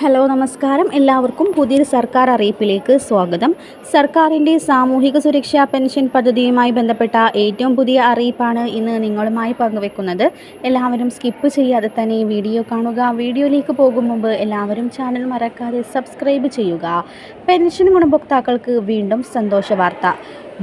Hello നമസ്കാരം. എല്ലാവർക്കും പുതിയൊരു സർക്കാർ അറിയിപ്പിലേക്ക് സ്വാഗതം. സർക്കാരിന്റെ സാമൂഹിക സുരക്ഷാ പെൻഷൻ പദ്ധതിയുമായി ബന്ധപ്പെട്ട ഏറ്റവും പുതിയ അറിയിപ്പാണ് ഇന്ന് നിങ്ങളുമായി പങ്കുവെക്കുന്നത്. എല്ലാവരും സ്കിപ്പ് ചെയ്യാതെ തന്നെ വീഡിയോ കാണുക. വീഡിയോയിലേക്ക് പോകും മുമ്പ് എല്ലാവരും ചാനൽ മറക്കാതെ സബ്സ്ക്രൈബ് ചെയ്യുക. പെൻഷൻ ഗുണഭോക്താക്കൾക്ക് വീണ്ടും സന്തോഷ വാർത്ത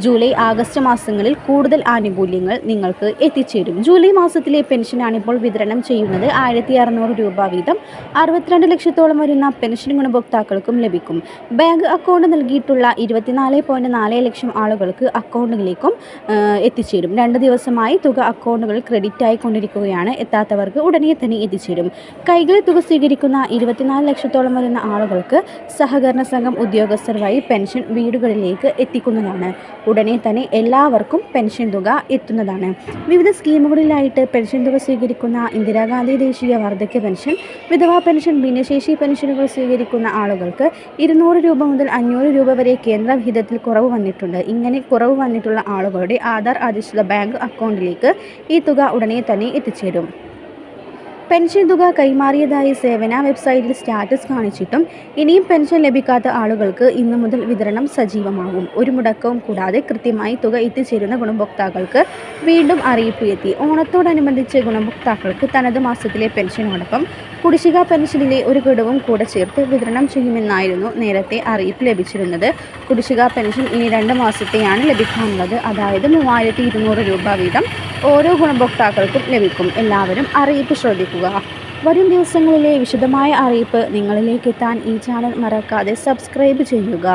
ജൂലൈ ആഗസ്റ്റ് മാസങ്ങളിൽ കൂടുതൽ ആനുകൂല്യങ്ങൾ നിങ്ങൾക്ക് എത്തിച്ചേരും. ജൂലൈ മാസത്തിലെ പെൻഷനാണ് ഇപ്പോൾ വിതരണം ചെയ്യുന്നത്. ആയിരത്തി അറുന്നൂറ് രൂപ വീതം അറുപത്തിരണ്ട് ലക്ഷത്തോളം വരുന്ന പെൻഷൻ ഗുണഭോക്താക്കൾക്കും ലഭിക്കും. ബാങ്ക് അക്കൗണ്ട് നൽകിയിട്ടുള്ള ഇരുപത്തിനാല് പോയിന്റ് നാല് ലക്ഷം ആളുകൾക്ക് അക്കൗണ്ടുകളിലേക്കും എത്തിച്ചേരും. രണ്ട് ദിവസമായി തുക അക്കൗണ്ടുകൾ ക്രെഡിറ്റ് ആയിക്കൊണ്ടിരിക്കുകയാണ് എത്താത്തവർക്ക് ഉടനെ തന്നെ എത്തിച്ചേരും. കൈകളിൽ തുക സ്വീകരിക്കുന്ന ഇരുപത്തിനാല് ലക്ഷത്തോളം വരുന്ന ആളുകൾക്ക് സഹകരണ സംഘം ഉദ്യോഗസ്ഥർ വഴി പെൻഷൻ വീടുകളിലേക്ക് എത്തിക്കുന്നതാണ്. ഉടനെ തന്നെ എല്ലാവർക്കും പെൻഷൻ തുക എത്തുന്നതാണ്. വിവിധ സ്കീമുകളിലായിട്ട് പെൻഷൻ തുക സ്വീകരിക്കുന്ന ഇന്ദിരാഗാന്ധി ദേശീയ വാർദ്ധക്യ പെൻഷൻ വിധവാ പെൻഷൻ ഭിന്നശേഷി പെൻഷനുകൾ സ്വീകരിക്കുന്ന ആളുകൾക്ക് ഇരുന്നൂറ് രൂപ മുതൽ അഞ്ഞൂറ് രൂപ വരെ കേന്ദ്ര വിഹിതത്തിൽ കുറവ് വന്നിട്ടുണ്ട്. ഇങ്ങനെ കുറവ് വന്നിട്ടുള്ള ആളുകളുടെ ആധാർ അധിഷ്ഠിത ബാങ്ക് അക്കൗണ്ടിലേക്ക് ഈ തുക ഉടനെ തന്നെ എത്തിച്ചേരും. പെൻഷൻ തുക കൈമാറിയതായി സേവന വെബ്സൈറ്റിൽ സ്റ്റാറ്റസ് കാണിച്ചിട്ടും ഇനിയും പെൻഷൻ ലഭിക്കാത്ത ആളുകൾക്ക് ഇന്നു മുതൽ വിതരണം സജീവമാകും. ഒരു മുടക്കവും കൂടാതെ കൃത്യമായി തുക എത്തിച്ചേരുന്ന ഗുണഭോക്താക്കൾക്ക് വീണ്ടും അറിയിപ്പ് എത്തി. ഓണത്തോടനുബന്ധിച്ച് ഗുണഭോക്താക്കൾക്ക് തനത് മാസത്തിലെ പെൻഷനോടൊപ്പം കുടിശ്ശിക പെൻഷനിലെ ഒരു ഘടവും കൂടെ ചേർത്ത് വിതരണം ചെയ്യുമെന്നായിരുന്നു നേരത്തെ അറിയിപ്പ് ലഭിച്ചിരുന്നത്. കുടിശ്ശിക പെൻഷൻ ഇനി രണ്ട് മാസത്തെയാണ് ലഭിക്കാനുള്ളത്. അതായത് മൂവായിരത്തി രൂപ വീതം ഓരോ ഗുണഭോക്താക്കൾക്കും ലഭിക്കും. എല്ലാവരും അറിയിപ്പ് ശ്രദ്ധിക്കുക. വരും ദിവസങ്ങളിലെ വിശദമായ അറിയിപ്പ് നിങ്ങളിലേക്ക് എത്താൻ ഈ ചാനൽ മറക്കാതെ സബ്സ്ക്രൈബ് ചെയ്യുക.